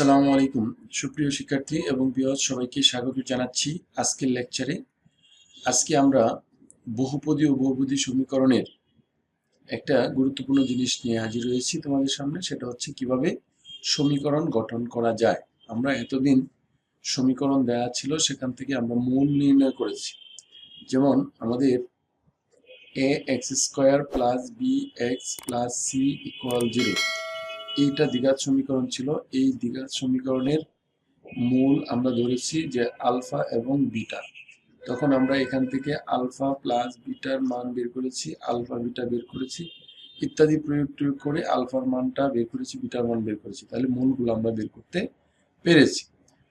আসসালামু আলাইকুম। সুপ্রিয় শিক্ষার্থী এবং বিয়স সবাইকে স্বাগত জানাচ্ছি আজকের লেকচারে আজকে আমরা বহুপদী ও বহুপদী সমীকরণের একটা গুরুত্বপূর্ণ জিনিস নিয়ে হাজির হয়েছি তোমাদের সামনে, সেটা হচ্ছে কীভাবে সমীকরণ গঠন করা যায়। আমরা এতদিন সমীকরণ দেয়া ছিল, সেখান থেকে আমরা মূল নির্ণয় করেছি। যেমন আমাদের a x square plus b x plus c equal zero এইটা দ্বিঘাত সমীকরণ ছিল। এই দ্বিঘাত সমীকরণের মূল আমরা ধরেছি যে আলফা এবং বিটা। তখন আমরা এখান থেকে আলফা প্লাস বিটার মান বের করেছি, আলফা বিটা বের করেছি, ইত্যাদি প্রয়োগ প্রয়োগ করে আলফার মানটা বের করেছি, বিটার মান বের করেছি। তাহলে মূলগুলো আমরা বের করতে পেরেছি।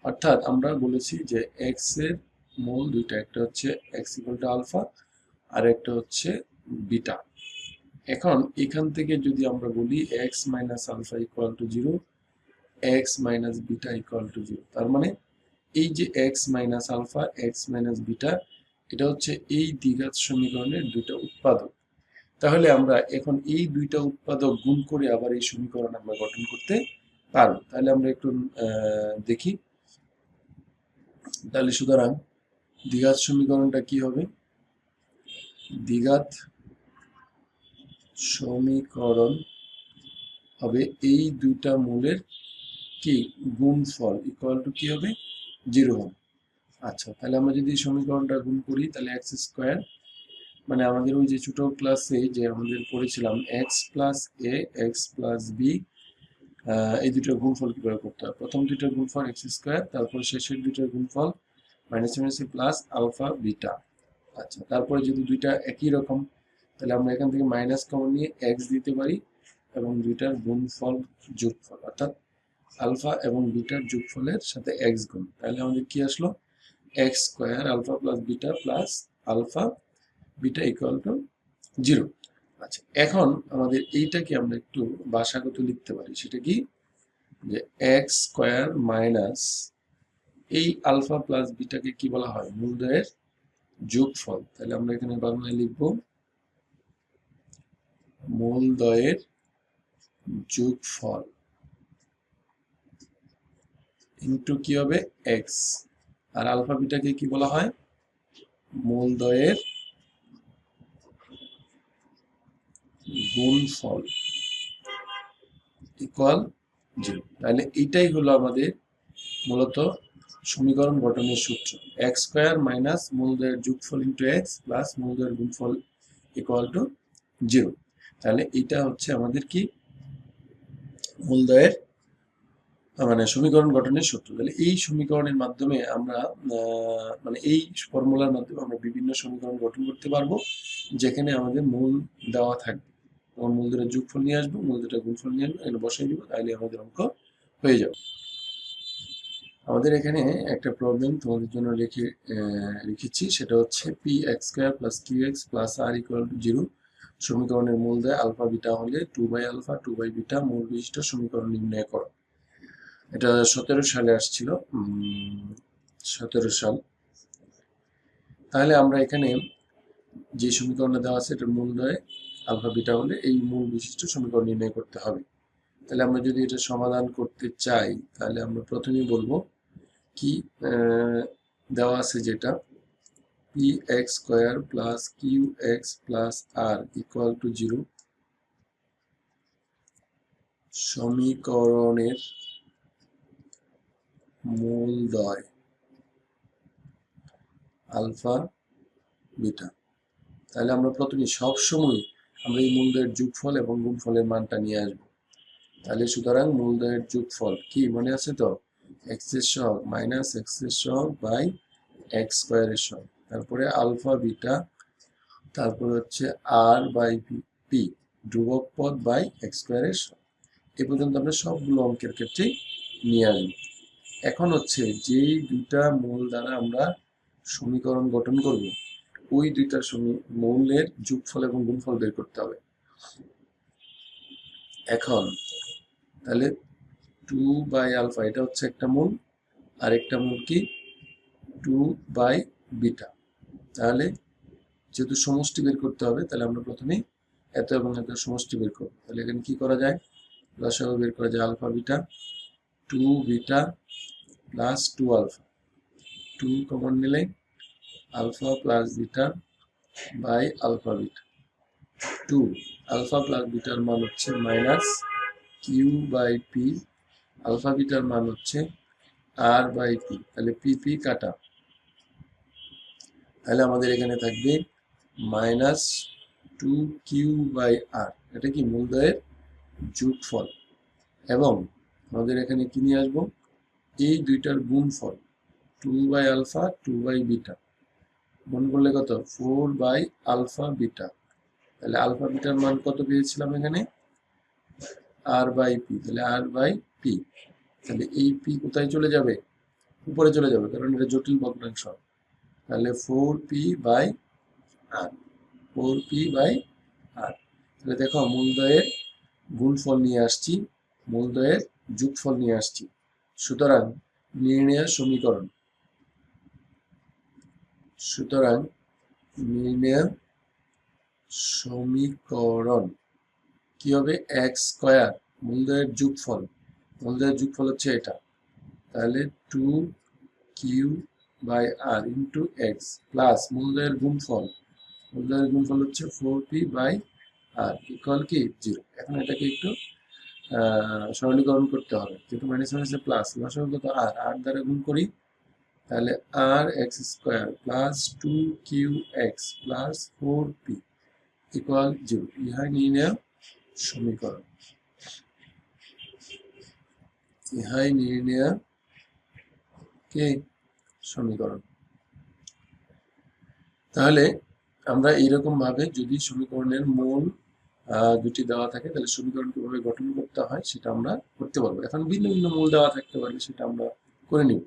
অর্থাৎ আমরা বলেছি যে এক্সের মূল দুইটা, একটা হচ্ছে এক্স ইকুয়াল টু আলফা আর একটা হচ্ছে বিটা। এখন এখান থেকে যদি আমরা বলি x minus alpha equal to zero x minus beta equal to zero তার মানে এই যে x minus alpha x minus beta এটা হচ্ছে এই দ্বিঘাত সমীকরণের দুইটা উৎপাদক। তাহলে আমরা এখন এই দুইটা উৎপাদক গুণ করে আবার এই সমীকরণ আমরা গঠন করতে পারব। তাহলে আমরা একটু দেখি। তাহলে সুতরাং দ্বিঘাত সমীকরণটা কি হবে? দ্বিঘাত সমীকরণ হবে এই দুইটা মূলের কি? গুণফল ইকুয়াল টু কি হবে? জিরো হবে। আচ্ছা তাহলে আমরা যদি সমীকরণটা গুণ করি, তাহলে এক্স স্কোয়ার মানে আমাদের ওই যে ছোট ক্লাসে যে আমাদের পড়েছিলাম x plus a x plus b এই দুটোর গুণফল কীভাবে করতে হয়? প্রথম দুইটার গুণফল এক্স স্কোয়ার তারপর শেষের দুইটার গুণফল minus minus plus alpha beta আচ্ছা তারপরে যদি দুইটা একই রকম তাহলে আমরা এখান থেকে মাইনাস কমন নিয়ে এক্স দিতে পারি এবং দুইটার গুণফল যোগফল, অর্থাৎ আলফা এবং বিটার যোগফলের সাথে এক্স গুণ। তাহলে আমাদের কি আসলো? X square alpha plus beta plus alpha beta equal to zero আচ্ছা এখন আমাদের এইটাকে আমরা একটু বাসাগত লিখতে পারি। সেটা কি? যে এক্স স্কোয়ার মাইনাস এই আলফা প্লাস বিটাকে কি বলা হয়? মূলদয়ের যোগফল। তাহলে আমরা এখানে বাংলায় লিখব মূলদয়ের যোগফল ইন্টু কি হবে? এক্স আর আলফা বিটাকে কি বলা হয়? মূলদয়ের গুণফল ইকুয়াল জিরো তাহলে এইটাই হলো আমাদের মূলত সমীকরণ গঠনের সূত্র। এক্স স্কোয়ার মাইনাস মূলদয়ের যোগফল ইন্টু এক্স প্লাস মূলদয়ের গুণফল ইকুয়াল টু জিরো তাহলে এটা হচ্ছে আমাদের কি? মূলদয়ের মানে সমীকরণ গঠনের সূত্র। তাহলে এই সমীকরণের মাধ্যমে আমরা মানে এই ফর্মুলার মাধ্যমে আমরা বিভিন্ন সমীকরণ গঠন করতে পারব যেখানে আমাদের মূল দেওয়া থাকবে। তখন মূল দুটা যোগফল নিয়ে আসব মূল দুটা গুণফল নিয়ে আসব এখানে বসাই দিব তাহলে আমাদের অঙ্ক হয়ে যাবে। আমাদের এখানে একটা প্রবলেম তোমাদের জন্য আহ, লিখেছি সেটা হচ্ছে p x square plus q x plus r equal to zero সমীকরণের মূল দেয় আলফা বিটা হলে two by alpha two by beta মূল বিশিষ্ট সমীকরণ নির্ণয় করো। এটা সতেরো সালে আসছিল সতেরো সাল। তাহলে আমরা এখানে যে সমীকরণটা দেওয়া আছে এটার মূল দেয় আলফা বিটা হলে এই মূল বিশিষ্ট সমীকরণ নির্ণয় করতে হবে। তাহলে আমরা যদি এটা সমাধান করতে চাই, তাহলে আমরা প্রথমেই বলব কি দেওয়া আছে যেটা square plus q x plus r equal to zero সমীকরণের মূলদয় আলফা বিটা। তাহলে আমরা প্রথমে সবসময় আমরা এই মূলদয়ের যোগফল এবং গুণফলের মানটা নিয়ে আসব। তাহলে সুতরাং মূলদয়ের যোগফল কি মনে আছে তো? এক্সের সহগ মাইনাস এক্সের সহগ বাই এক্স স্কোয়ারের সহগ তারপরে আলফা, বিটা, তারপরে হচ্ছে আর বাই পি ধ্রুবক পদ বাই এক্স স্কোয়ারের সহগ এ পর্যন্ত আমরা সবগুলো অঙ্কের ক্ষেত্রে নিয়ে আসব। এখন হচ্ছে যেই দুইটা মূল দ্বারা আমরা সমীকরণ গঠন করব, ওই দুইটা মূলের যোগফল এবং গুণফল বের করতে হবে। এখন তাহলে টু বাই আলফা, এটা হচ্ছে একটা মূল আর একটা মূল কি? Two by beta. তাহলে যেহেতু সমষ্টি বের করতে হবে, তাহলে আমরা প্রথমে এত এবং এত সমষ্টি বের করব। তাহলে এখানে কি করা যায়? লসাগু বের করা যায় alpha beta two beta plus two alpha two common নিলে alpha plus beta by alpha beta two alpha plus bitter মান হচ্ছে minus q by p alpha bitter মান হচ্ছে আর বাই পি তাহলে পি পি কাটা। তাহলে আমাদের এখানে থাকবে minus two q by r. এটা কি মূলদয়ের যোগফল। এবং আমাদের এখানে কি নিয়ে আসব? এই দুইটার গুণফল two by alpha, two by beta. গুণ করলে কত? Four by alpha beta. তাহলে আলফা বিটার মান কত পেয়েছিলাম এখানে? R by p. তাহলে আর বাই পি। তাহলে এই পি কোথায় চলে যাবে? উপরে চলে যাবে, কারণ এটা জটিল ভগ্নাংশ। তাহলে four p by r four p by r তাহলে দেখো মূলদয়ের গুণফল নিয়ে আসছি, মূলদয়ের যোগফল নিয়ে আসছি। সুতরাং নির্ণয় সমীকরণ। সুতরাং নির্ণয় সমীকরণ কি হবে? এক্স স্কোয়ার মূলদয়ের যোগফল। মূলদয়ের যোগফল হচ্ছে এটা। তাহলে two q by r into x plus মূলদয়ের গুণফল। মূলদয়ের গুণফল হচ্ছে four p by r equal কি? জিরো এখন এটাকে একটু সরলীকরণ করতে হবে। যেহেতু মাইনাস মাইনাসে প্লাস লসাগু কত আর আর দ্বারা গুণ করি, তাহলে r x square plus two q x plus four p equal zero ইহা নির্ণয় সমীকরণ। ইহাই নিয়ে নির্ণয় কে? সমীকরণ। তাহলে আমরা এইরকম ভাবে যদি সমীকরণের মূল দুটি দেওয়া থাকে, তাহলে সমীকরণ কীভাবে গঠন করতে হয় সেটা আমরা করতে পারব। এখন ভিন্ন ভিন্ন মূল দেওয়া থাকতে পারে সেটা আমরা করে নিব।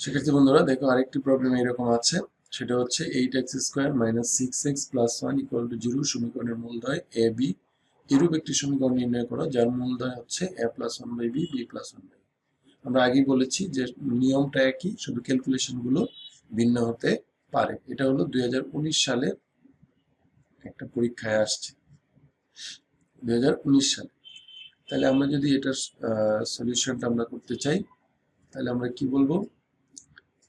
সেক্ষেত্রে বন্ধুরা, দেখো আরেকটি প্রবলেম এরকম আছে। সেটা হচ্ছে eight x square minus six x plus one equal to zero সমীকরণের মূলদয় এ বি এরূপ একটি সমীকরণ নির্ণয় করো, যার মূলদয় হচ্ছে a plus one by b b plus one by আমরা আগেই বলেছি যে নিয়মটা একই, শুধু ক্যালকুলেশনগুলো ভিন্ন হতে পারে। এটা হলো দুই হাজার উনিশ সালে একটা পরীক্ষায় আসছে। দু হাজার উনিশ সালে। তাহলে আমরা যদি এটার সলিউশনটা আমরা করতে চাই, তাহলে আমরা কি বলব?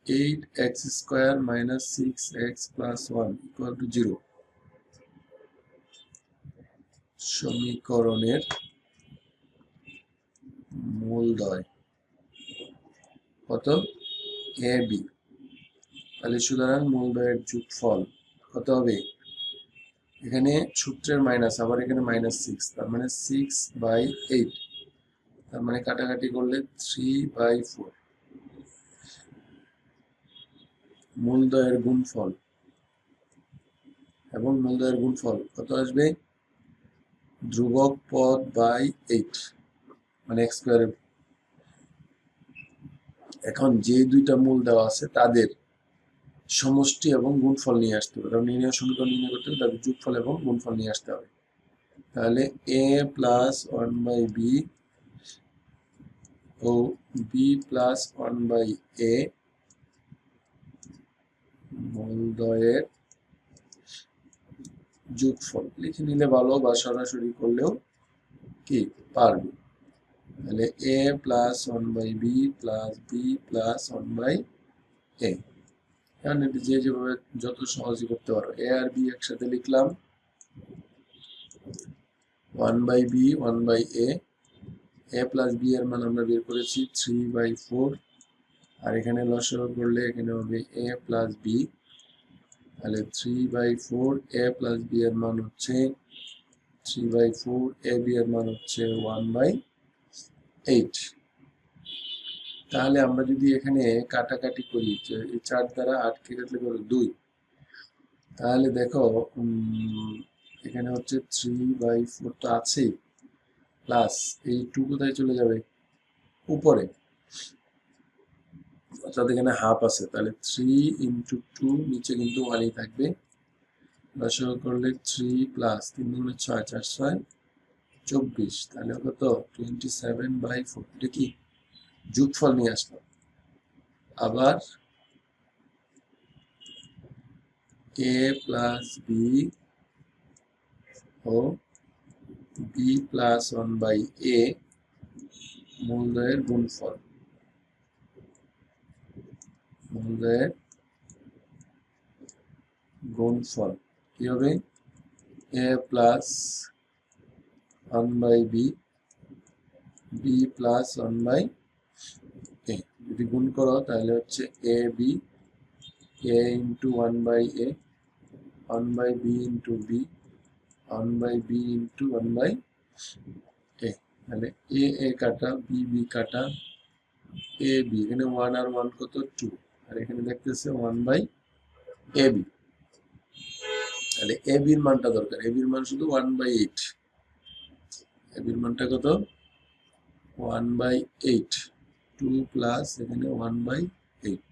Eight x square minus six x plus one equal to zero সমীকরণের মূলদয়। কত? A, b. তাহলে সুতরাং মূলদয়ের যোগফল কত হবে? এখানে সূত্রের মাইনাস আবার এখানে মাইনাস সিক্স তার মানে সিক্স বাই এইট তার মানে কাটাকাটি করলে থ্রি বাই ফোর মূলদয়ের গুণফল এবং মূলদয়ের গুণফল কত আসবে? ধ্রুবক পদ বাই এইট মানে এক্স স্কোয়ারের এখন যে দুইটা মূল দেওয়া আছে, তাদের সমষ্টি এবং গুণফল নিয়ে আসতে হবে। কারণ নির্ণয় সমীকরণ নির্ণয় করতে হবে, তাদের যোগফল এবং গুণফল নিয়ে আসতে হবে। তাহলে a plus one by b O b plus one by a মূলদয়ের যোগফল। লিখে নিলে ভালো বা সরাসরি করলেও কি? পারবে। তাহলে a plus one by b plus b plus one by a এখন এটি যে যেভাবে যত সহজে করতে পারো। এ আর বি একসাথে লিখলাম। One by b one by a a plus b এর মান আমরা বের করেছি থ্রি বাই ফোর আর এখানে লসাগু করলে এখানে হবে এ প্লাস বি তাহলে three by four a plus b এর মান হচ্ছে three by four a b এর মান হচ্ছে ওয়ান বাই এইট তাহলে আমরা যদি এখানে কাটাকাটি করি এই চার দ্বারা আটকে কাটলে করে দুই, তাহলে দেখো এখানে হচ্ছে থ্রি বাই ফোর তো আছেই প্লাস এই টু কোথায় চলে যাবে? উপরে। অর্থাৎ এখানে হাফ আছে, তাহলে থ্রি ইন্টু টু নিচে কিন্তু ওয়ানই থাকবে। দশক করলে থ্রি প্লাস তিন দুগুণে ছয়, চার ছয় চব্বিশ, তাহলে কত? টোয়েন্টি সেভেন বাই ফোর কি? যোগফল নিয়ে আসলো আবার a plus b O b plus one by a মূলদয়ের গুণফল। মূলদয়ের গুণফল কি হবে? A plus one by b b plus one by a যদি গুণ করো, তাহলে হচ্ছে a b a into one by a one by b into b one by b into one by a তাহলে এ এ কাটা b b কাটা a b এখানে one আর ওয়ান কত? টু আর এখানে দেখতেছে ওয়ান বাই এ বি তাহলে এ বির মানটা দরকার। এ বির মান শুধু ওয়ান বাই এইট এ বির মানটা কত? One by eight two plus এখানে ওয়ান বাই এইট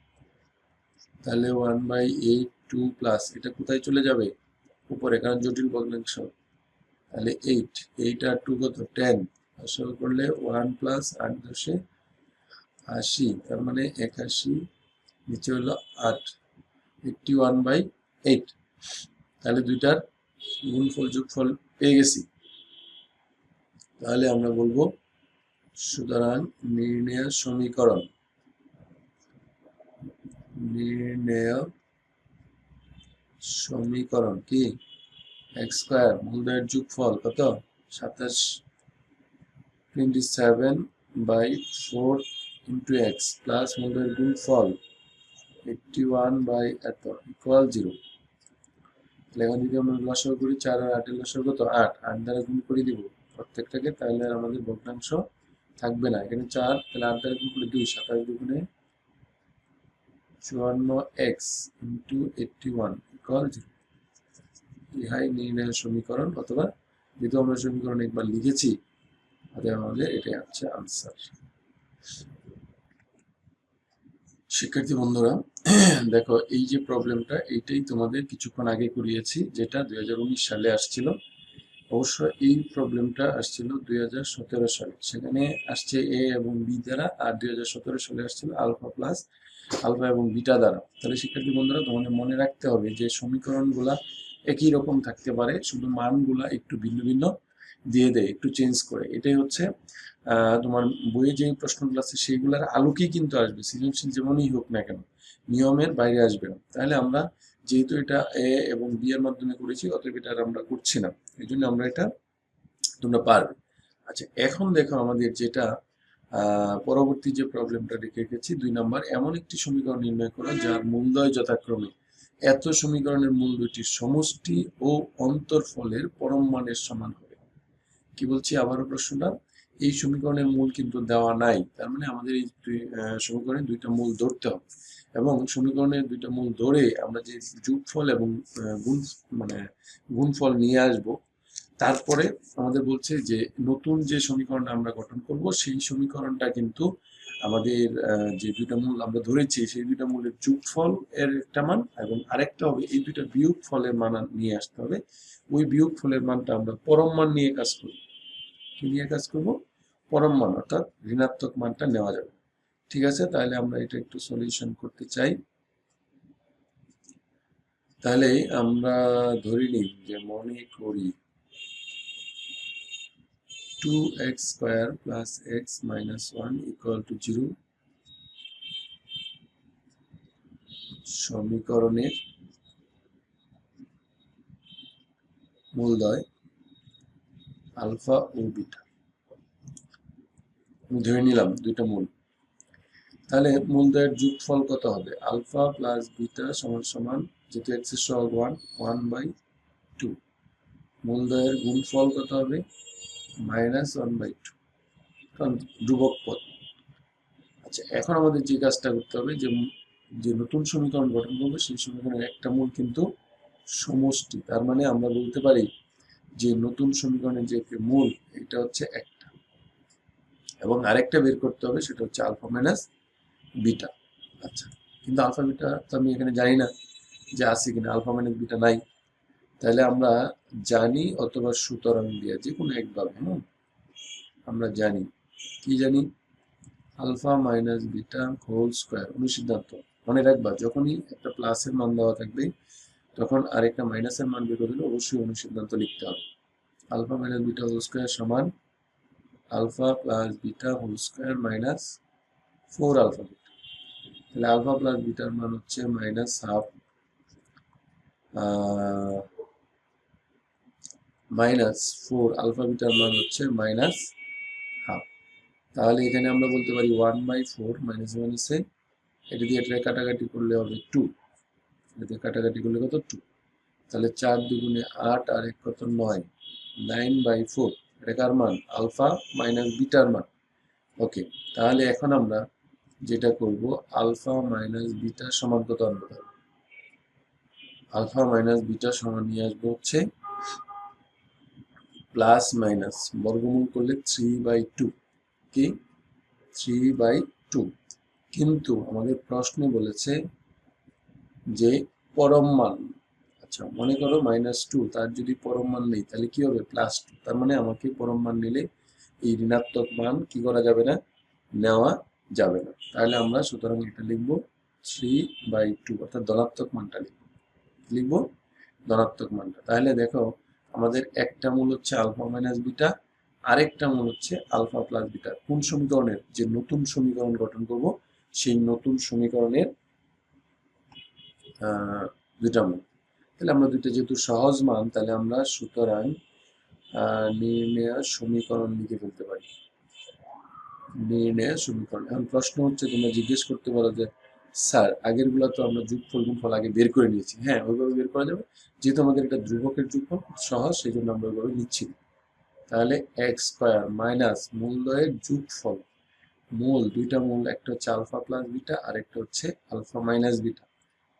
তাহলে one by eight two plus এটা কোথায় চলে যাবে? উপরে, কারণ জটিল ভগ্নাংশ। তাহলে এইট এইট আর টু কত? টেন আসল করলে ওয়ান প্লাস আট দশে আশি, তার মানে একাশি, নিচে হলো আট। এইটটি ওয়ান বাই এইট তাহলে দুইটার গুণফল, যোগফল পেয়ে গেছি। তাহলে আমরা বলব সুতরাং নির্ণয় সমীকরণ। নির্ণয় সমীকরণ কি? এক্স স্কোয়ার মূলদয়ের যোগফল কত? সাতাশ twenty seven by four into x plus মূলদয়ের গুণফল eighty one by eight equal zero তাহলে এখন যদি আমরা লসাগু করি, চার আর আটের লসাগু কত? আট। আট দ্বারা গুণ করে দিব। প্রত্যেকটাকে, তাহলে আমাদের ভগ্নাংশ থাকবে না। এখানে চার, তাহলে আট দ্বারা দুই, সাতাশ চুয়ান্ন x into eighty one equal zero ইহাই নির্ণয় সমীকরণ, অথবা যেহেতু আমরা সমীকরণ একবার লিখেছি আমাদের এটাই হচ্ছে আনসার শিক্ষার্থী বন্ধুরা, দেখো, এই যে প্রবলেমটা এইটাই তোমাদের কিছুক্ষণ আগে করিয়েছি, যেটা দুই হাজার উনিশ সালে আসছিল। অবশ্য এই প্রবলেমটা আসছিল দুই সালে। সেখানে আসছে এ এবং বি দ্বারা, আর দুই সালে আসছিল আলফা প্লাস আলফা এবং বিটা দ্বারা। তাহলে শিক্ষার্থী বন্ধুরা, তোমাদের মনে রাখতে হবে যে সমীকরণগুলা একই রকম থাকতে পারে, শুধু মানগুলা একটু ভিন্ন ভিন্ন দিয়ে দেয়, একটু চেঞ্জ করে। এটাই হচ্ছে তোমার বইয়ে যে প্রশ্নগুলো আছে, সেইগুলোর আলোকেই কিন্তু আসবে। সৃজনশীল যেমনই হোক না কেন, নিয়মের বাইরে আসবে না। তাহলে আমরা যেহেতু এটা এ এবং বি এর মাধ্যমে করেছি, অতএব এটা আমরা করছি না। এই জন্য আমরা এটা তোমরা পারবে। আচ্ছা এখন দেখো আমাদের যেটা পরবর্তী যে প্রবলেমটা রেখে রেখেছি, দুই নাম্বার, এমন একটি সমীকরণ নির্ণয় করা যার মূলদয় যথাক্রমে। এত সমীকরণের মূল দুইটির সমষ্টি ও অন্তরফলের পরম মানের সমান হবে। কি বলছি আবারও প্রশ্নটা? এই সমীকরণের মূল কিন্তু দেওয়া নাই। তার মানে আমাদের এই সমীকরণের দুইটা মূল ধরতে হবে। এবং সমীকরণের দুইটা মূল ধরে আমরা যে যোগফল এবং গুণ মানে গুণফল নিয়ে আসব, তারপরে আমাদের বলছে যে নতুন যে সমীকরণটা আমরা গঠন করব, সেই সমীকরণটা কিন্তু আমাদের যে দুইটা মূল আমরা ধরেছি, সেই দুইটা মূলের যোগফল এর একটা মান এবং আরেকটা হবে এই দুইটা বিয়োগ ফলের মান নিয়ে আসতে হবে। ওই বিয়োগ ফলের মানটা আমরা পরম মান নিয়ে কাজ করব কি নিয়ে কাজ করব? পরম মান, অর্থাৎ ঋণাত্মক মানটা নেওয়া যাবে। ঠিক আছে, তাহলে আমরা এটা একটু সলিউশন করতে চাই। তাহলে আমরা ধরে নিই যে মনে করি two x square plus x minus one equal to zero সমীকরণের মূলদয় আলফা ও বিটা। ধরে নিলাম দুইটা মূল। তাহলে মূল মূলদয়ের যোগফল কত হবে? আলফা প্লাস বিটা সমান সমান যেহেতু এক্সের সহগ ওয়ান ওয়ান বাই টু মূলদয়ের গুণফল কত হবে? মাইনাস ওয়ান বাই টু কারণ ধ্রুবক পদ। আচ্ছা এখন আমাদের যে কাজটা করতে হবে, যে যে নতুন সমীকরণ গঠন করবে, সেই সমীকরণের একটা মূল কিন্তু সমষ্টি। তার মানে আমরা বলতে পারি যে নতুন সমীকরণের যে মূল, এটা হচ্ছে একটা। এবং আরেকটা বের করতে হবে, সেটা হচ্ছে আলফা মাইনাস বিটা। আচ্ছা। কিন্তু আলফা বিটা তো আমি এখানে জানি না যে আছে কিনা, আলফা মাইনাস বিটা নাই। তাহলে আমরা জানি অথবা সুতরাং দিয়ে যে কোনো একভাবে হ্যাঁ আমরা জানি। কি জানি? Alpha minus beta whole square. অনুসিদ্ধান্ত। মনে রাখবা, যখনই একটা প্লাসের মান দেওয়া থাকবে, তখন আরেকটা মাইনাসের মান বের করলে অবশ্যই অনুসিদ্ধান্ত লিখতে হবে। Alpha minus beta whole square সমান alpha plus beta whole square minus four alpha beta. তাহলে আলফা প্লাস বিটার মান হচ্ছে minus half minus four alpha bitter মান হচ্ছে মাইনাস হাফ তাহলে এখানে আমরা বলতে পারি ওয়ান বাই ফোর মাইনাস মাইনাসে এটা দিয়ে এটা কাটাকাটি করলে হবে টু এতে কাটাকাটি করলে কত? টু তাহলে চার দুগুণে আট আর এক কত? নয়। নাইন বাই ফোর এটা কার মান? আলফা মাইনাস বিটার মান। ওকে তাহলে এখন আমরা যেটা করব, আলফা মাইনাস বিটা সমান কত আনব আলফা মাইনাস বিটা সমান নিয়ে আসব হচ্ছে প্লাস মাইনাস, বর্গমূল করলে থ্রি বাই টু কি থ্রি বাই টু কিন্তু আমাদের প্রশ্নে বলেছে যে পরম মান আচ্ছা মনে করো মাইনাস টু তার যদি পরম মান নেই, তাহলে কি হবে? প্লাস টু তার মানে আমাকে পরম মান নিলে এই ঋণাত্মক মান কি করা যাবে না? নেওয়া যাবে না। তাহলে আমরা সুতরাং এটা লিখব থ্রি বাই টু অর্থাৎ ধনাত্মক মানটা লিখব। লিখব ধনাত্মক মানটা। তাহলে দেখো, আমাদের একটা মূল হচ্ছে আলফা মাইনাস বিটা আরেকটা মূল হচ্ছে আলফা প্লাস বিটা কোন সমীকরণের? যে নতুন সমীকরণ গঠন করব, সেই নতুন সমীকরণের দুটা মূল। তাহলে আমরা দুইটা যেহেতু সহজ মান, তাহলে আমরা সুতরাং নির্ণয় সমীকরণ লিখে ফেলতে পারি। নির্ণয় সমীকরণ এখন প্রশ্ন হচ্ছে, তোমরা জিজ্ঞেস করতে পারো যে, স্যার আগেরগুলো তো আমরা যুগফল গুণফল আগে বের করে নিয়েছি। হ্যাঁ ওইভাবে বের করা যাবে। যেহেতু আমাদের এটা ধ্রুবকের যুগফল সহজ সেই জন্য আমরা ওইভাবে নিচ্ছি তাহলে এক্স স্কোয়ার মাইনাস মূলদয়ের যুগফল। মূল, দুইটা মূল, একটা হচ্ছে আলফা প্লাস বিটা আর একটা হচ্ছে আলফা মাইনাস বিটা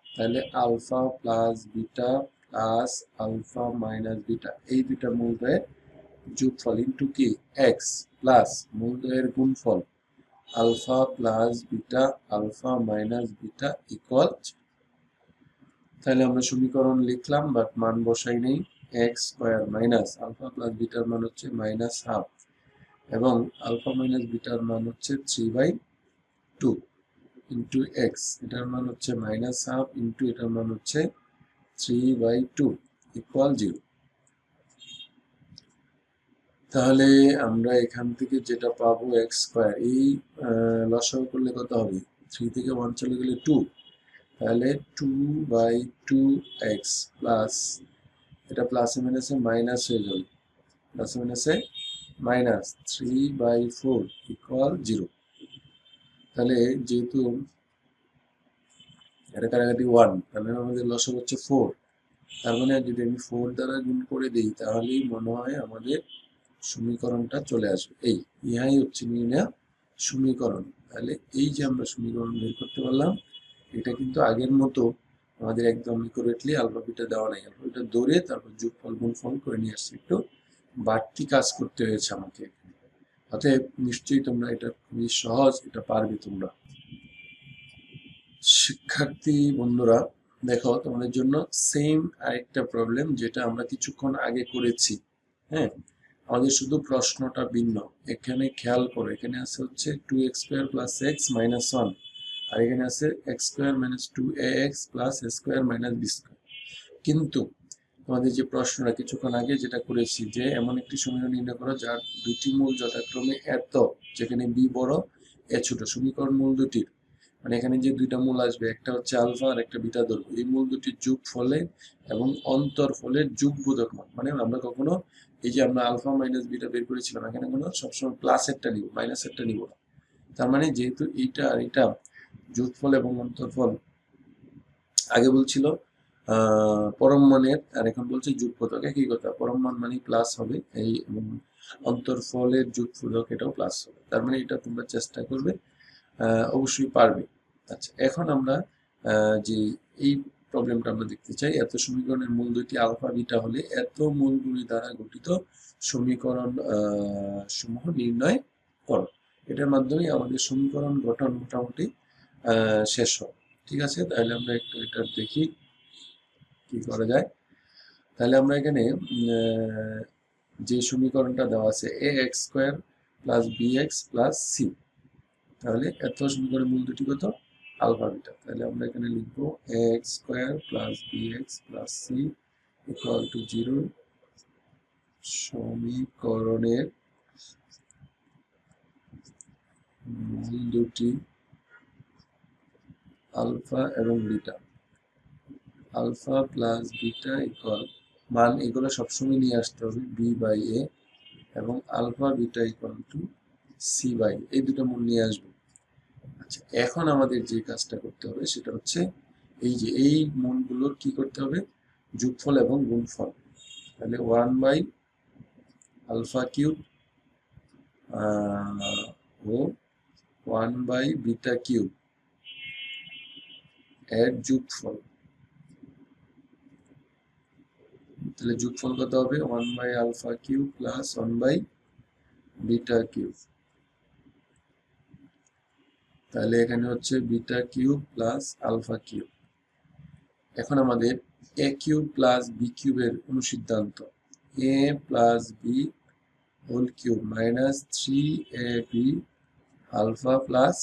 তাহলে alpha plus beta plus alpha minus beta এই দুইটা মূলদয়ের যোগফল ইন্টু কি এক্স প্লাস মূলদয়ের গুণফল alpha plus beta alpha minus beta equal তাহলে আমরা সমীকরণ লিখলাম বাট মান বসাই নেই x square minus alpha plus bitter মান হচ্ছে মাইনাস হাফ এবং আলফা মাইনাস বিটার মান হচ্ছে three by two into x এটার মান হচ্ছে মাইনাস হাফ ইন্টু এটার মান হচ্ছে three by two equal zero তাহলে আমরা এখান থেকে যেটা পাবো এক্স স্কোয়ার, এই লসাগু করলে কত হবে? থ্রি থেকে ওয়ান চলে গেলে টু। তাহলে two by two x plus, এটা প্লাসে মাইনাসে মাইনাস হয়ে যাবে। প্লাসে মাইনাসে minus three by four equal zero. তাহলে যেহেতু এটা কারাকাটি ওয়ান, তাহলে আমাদের লসক হচ্ছে ফোর। তার মানে যদি আমি ফোর দ্বারা গুণ করে দিই, তাহলেই মনে হয় আমাদের সমীকরণটা চলে আসবে। এই, ইহাই হচ্ছে নির্ণয় সমীকরণ। তাহলে এই যে আমরা সমীকরণ বের করতে পারলাম, এটা কিন্তু আগের মতো আমাদের একদম ইকোরেটলি আলফাবিটা দেওয়া নাই। আলফাবিটা দৌড়ে তারপর যুগ যোগফল, গুণফল করে নিয়ে আসছে। একটু বাড়তি কাজ করতে হয়েছে আমাকে। অতএব নিশ্চয়ই তোমরা এটা খুবই সহজ, এটা পারবে তোমরা। শিক্ষার্থী বন্ধুরা, দেখো তোমাদের জন্য সেম আরেকটা প্রবলেম যেটা আমরা কিছুক্ষণ আগে করেছি। হ্যাঁ? আমাদের শুধু প্রশ্নটা ভিন্ন। এখানে খেয়াল করো, এখানে আছে হচ্ছে two x square plus x minus one আর এখানে আছে x square minus two a x plus square minus b square কিন্তু তোমাদের যে প্রশ্নটা, কিছুক্ষণ আগে যেটা করেছি যে, এমন একটি সমীকরণ নির্ণয় করো যার দুটি মূল যথাক্রমে এত, যেখানে বি বড়, এ ছোট। সমীকরণ মূল দুটির। মানে এখানে যে দুইটা মূল আসবে, একটা হচ্ছে আলফা আর একটা বিটা ধরবো এই মূল দুটির যুগ ফলে এবং অন্তর ফলে যুগ বোধক মান। মানে আমরা কখনো এই যে আমরা আলফা মাইনাস বিটা বের করেছিলাম, এখানে কোনো সবসময় প্লাস একটা নিব মাইনাস একটা নিব না। তার মানে যেহেতু এইটা আর এটা যোগফল এবং অন্তরফল আগে বলছিল পরম মানের, আর এখন বলছে যুগপদক একই কথা। পরম মান মানে প্লাস হবে, এই এবং অন্তরফলের যুগপদক এটাও প্লাস হবে। তার মানে এটা তোমরা চেষ্টা করবে অবশ্যই পারবে। আচ্ছা এখন আমরা যে এই প্রবলেমটা আমরা দেখতে চাই। এত সমীকরণের মূল দুইটি আলফা, বিটা হলে এত মূলগুলি দ্বারা গঠিত সমীকরণ সমূহ নির্ণয় করো। এটার মাধ্যমে আমাদের সমীকরণ গঠন মোটামুটি শেষ হয় ঠিক আছে? তাহলে আমরা একটু এটা দেখি কি করা যায়। তাহলে আমরা এখানে যে সমীকরণটা দেওয়া আছে a x square plus b x plus c তাহলে এত সমীকরণের মূল দুটি কত? আলফা বিটা তাহলে আমরা এখানে লিখব x square plus b x plus c equal to zero সমীকরণের দুটি, আলফা এবং beta. Alpha plus beta equal মান এগুলো সবসময় নিয়ে আসতে হবে বি বাই এ এবং alpha, beta equal to c by এই দুটো মূল নিয়ে আসবে। এখন আমাদের যে কাজটা করতে হবে সেটা হচ্ছে এই যে এই মূলগুলোর কি করতে হবে? যোগফল এবং গুণফল। তাহলে ওয়ান বাই আলফা কিউব ও ওয়ান বাই বিটা কিউব এর যোগফল। তাহলে যোগফল কত হবে? One by alpha cube plus one by beta cube তাহলে এখানে হচ্ছে beta cube plus alpha cube. এখন আমাদের এ কিউব প্লাস বি কিউবের অনুসিদ্ধান্ত। A plus b whole cube minus three a b alpha plus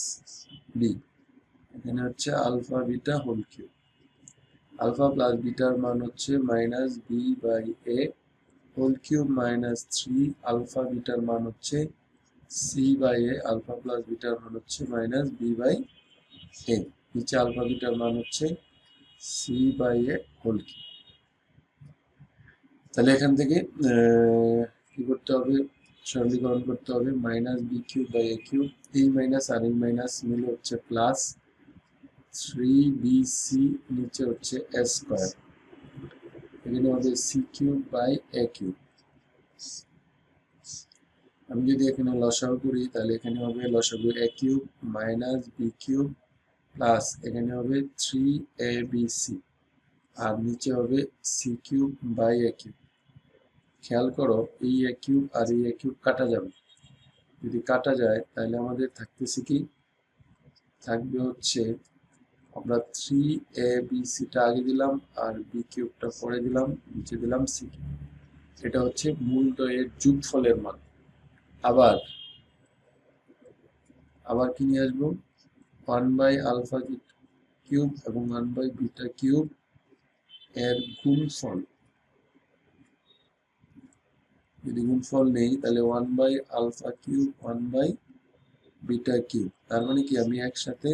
b. এখানে হচ্ছে alpha beta whole cube. Alpha plus bitter মান হচ্ছে minus b by a whole cube minus three alpha bitter মান হচ্ছে c by a alpha plus bitter মান হচ্ছে minus b by এ নিচে alpha বিটার মান হচ্ছে c by a whole cube তাহলে এখান থেকে কি করতে হবে? সরলীকরণ করতে হবে। Minus b cube by a cube এই মাইনাস আর এই মাইনাস মিলে হচ্ছে প্লাস থ্রি বি সি নিচে হচ্ছে এ স্কোয়ার এখানে হবে c cube by a cube আমি যদি এখানে লসাগু করি, তাহলে এখানে হবে লসাগু a cube minus b cube plus এখানে হবে থ্রি এ বি সি আর নিচে হবে c cube by a cube খেয়াল করো, এই এ কিউব আর এই এ কিউব কাটা যাবে। যদি কাটা যায়, তাহলে আমাদের থাকতেছে কি? থাকবে হচ্ছে আমরা থ্রি এ বি সিটা আগে দিলাম আর বি কিউবটা পরে দিলাম, নিচে দিলাম সি কিউব এটা হচ্ছে মূল দয়ের যোগফলের মান। আবার আবার কি নিয়ে আসব? ওয়ান বাই আলফা কিউব এবং ওয়ান বাই বিটা কিউব এর গুণফল। যদি গুণফল নেই, তাহলে one by alpha cube one by beta cube তার মানে কি? আমি একসাথে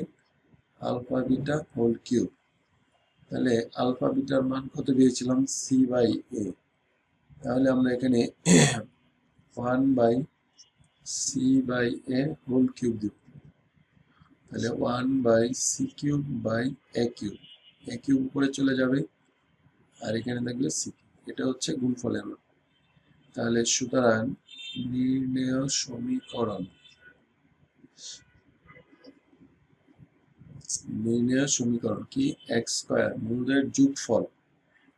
আলফা বিটা হোল কিউব তাহলে আলফা বিটার মান কত পেয়েছিলাম সি বাই এ তাহলে আমরা এখানে one by c by a whole cube দিব। তাহলে one by c cube by a cube a cube উপরে চলে যাবে, আর এখানে থাকবে সি এটা হচ্ছে গুণফলের মান। তাহলে সুতরাং নির্ণেয় সমীকরণ। নির্ণেয় সমীকরণ কি? এক্স স্কোয়ার মূলদের যোগফল।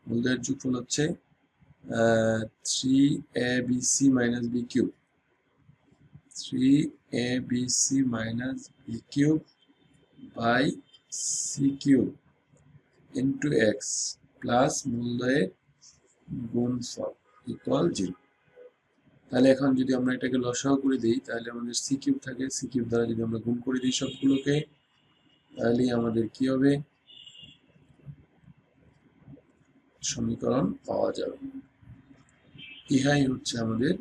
মূলদের যোগফল হচ্ছে three A B C minus B cube three A B C minus B cube by C cube into X plus মূলদয়ের গুণফল ইকুয়াল জিরো তাহলে এখন যদি আমরা এটাকে লসাও করে দিই, তাহলে আমাদের সি কিউব থাকে। সি কিউব দ্বারা যদি আমরা গুণ করে দিই সবগুলোকে, তাহলে আমাদের কি হবে? সমীকরণ পাওয়া যাবে। ইহাই হচ্ছে আমাদের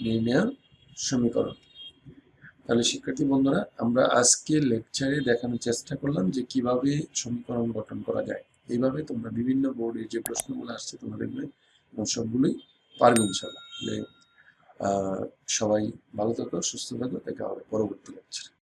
নির্ণয়। সমীকরণ। তাহলে শিক্ষার্থী বন্ধুরা, আমরা আজকে লেকচারে দেখানোর চেষ্টা করলাম যে কীভাবে সমীকরণ গঠন করা যায়। এইভাবে তোমরা বিভিন্ন বোর্ডে যে প্রশ্নগুলো আসছে তোমরা দেখবে এবং সবগুলোই পারবে ইনশাল্লাহ সবাই ভালো থাকো, সুস্থ থাকো, দেখা হবে পরবর্তী লেকচারে।